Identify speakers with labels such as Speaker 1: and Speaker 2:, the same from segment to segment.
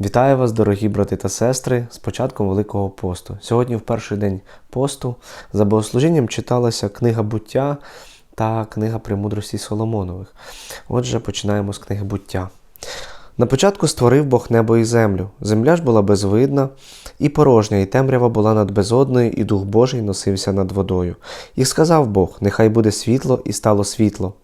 Speaker 1: Вітаю вас, дорогі брати та сестри, з початком Великого посту. Сьогодні, в перший день посту, за богослужінням читалася книга буття та книга премудрості Соломонових. Отже, починаємо з книги буття. На початку створив Бог небо і землю. Земля ж була безвидна і порожня, і темрява була над безодною, і Дух Божий носився над водою. І сказав Бог: Нехай буде світло, і стало світло.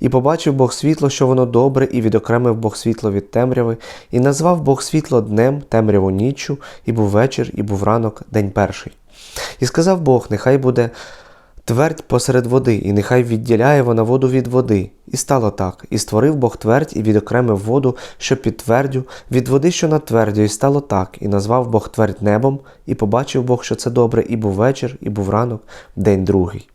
Speaker 1: І побачив Бог світло, що воно добре, і відокремив Бог світло від темряви, і назвав Бог світло днем, темряву ніччю, і був вечір, і був ранок, день перший. І сказав Бог: Нехай буде твердь посеред води, і нехай відділяє вона воду від води. І стало так. І створив Бог твердь, і відокремив воду, що під твердю, від води, що над твердю, і стало так. І назвав Бог твердь небом, і побачив Бог, що це добре, і був вечір, і був ранок, день другий.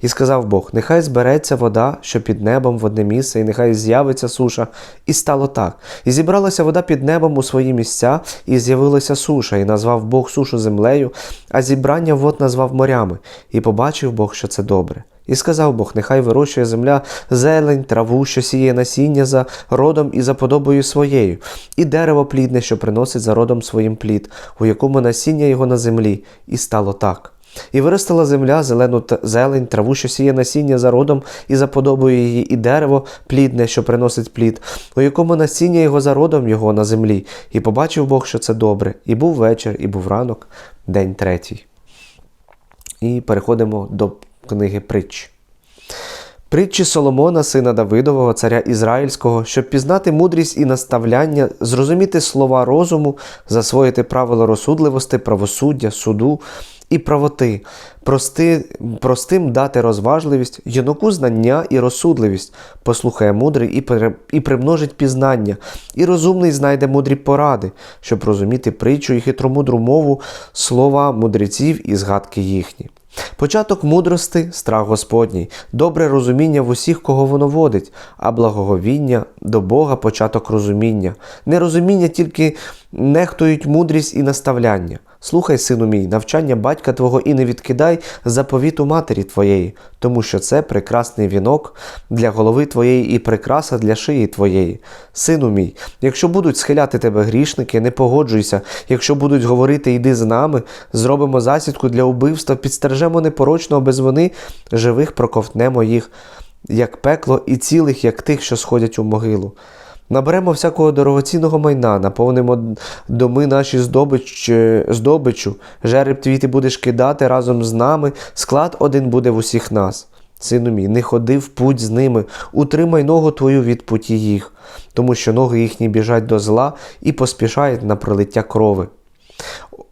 Speaker 1: І сказав Бог: Нехай збереться вода, що під небом в одне місце, і нехай з'явиться суша. І стало так. І зібралася вода під небом у свої місця, і з'явилася суша, і назвав Бог сушу землею, а зібрання вод назвав морями, і побачив Бог, що це добре. І сказав Бог: Нехай вирощує земля зелень, траву, що сіє насіння за родом і за подобою своєю, і дерево плідне, що приносить за родом своїм плід, у якому насіння його на землі, і стало так. І виростила земля зелену зелень, траву, що сіє насіння за родом і за подобою її, і дерево плідне, що приносить плід, у якому насіння його за родом його на землі. І побачив Бог, що це добре. І був вечір, і був ранок, день третій. І переходимо до книги притч. Притчі Соломона, сина Давидового, царя Ізраїльського, щоб пізнати мудрість і наставляння, зрозуміти слова розуму, засвоїти правила розсудливості, правосуддя, суду і правоти, прости, простим дати розважливість, юнаку знання і розсудливість, послухає мудрий і, пере- і примножить пізнання, і розумний знайде мудрі поради, щоб розуміти притчу і хитромудру мову, слова мудреців і згадки їхні. Початок мудрости страх Господній, добре розуміння в усіх, кого воно водить, а благоговіння до Бога початок розуміння. Нерозуміння тільки нехтують мудрість і наставляння. Слухай, сину мій, навчання батька твого і не відкидай заповіту матері твоєї, тому що це прекрасний вінок для голови твоєї і прикраса для шиї твоєї. Сину мій, якщо будуть схиляти тебе грішники, не погоджуйся. Якщо будуть говорити йди з нами, зробимо засідку для убивства, підстережемо непорочного без вини, живих проковтнемо їх, як пекло, і цілих, як тих, що сходять у могилу. Наберемо всякого дорогоцінного майна, наповнимо доми наші здобич, здобичу, жереб твій ти будеш кидати разом з нами, склад один буде в усіх нас. Сину мій, не ходи в путь з ними, утримай ногу твою від путі їх, тому що ноги їхні біжать до зла і поспішають на пролиття крови.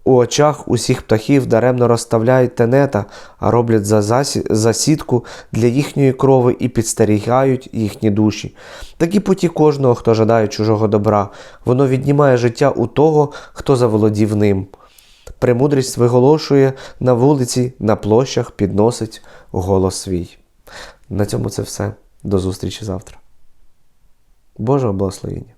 Speaker 1: У очах усіх птахів даремно розставляють тенета, а роблять за засідку для їхньої крови і підстерігають їхні душі. Такі путі кожного, хто жадає чужого добра, воно віднімає життя у того, хто заволодів ним. Премудрість виголошує на вулиці, на площах, підносить голос свій. На цьому це все. До зустрічі завтра. Божого благословення!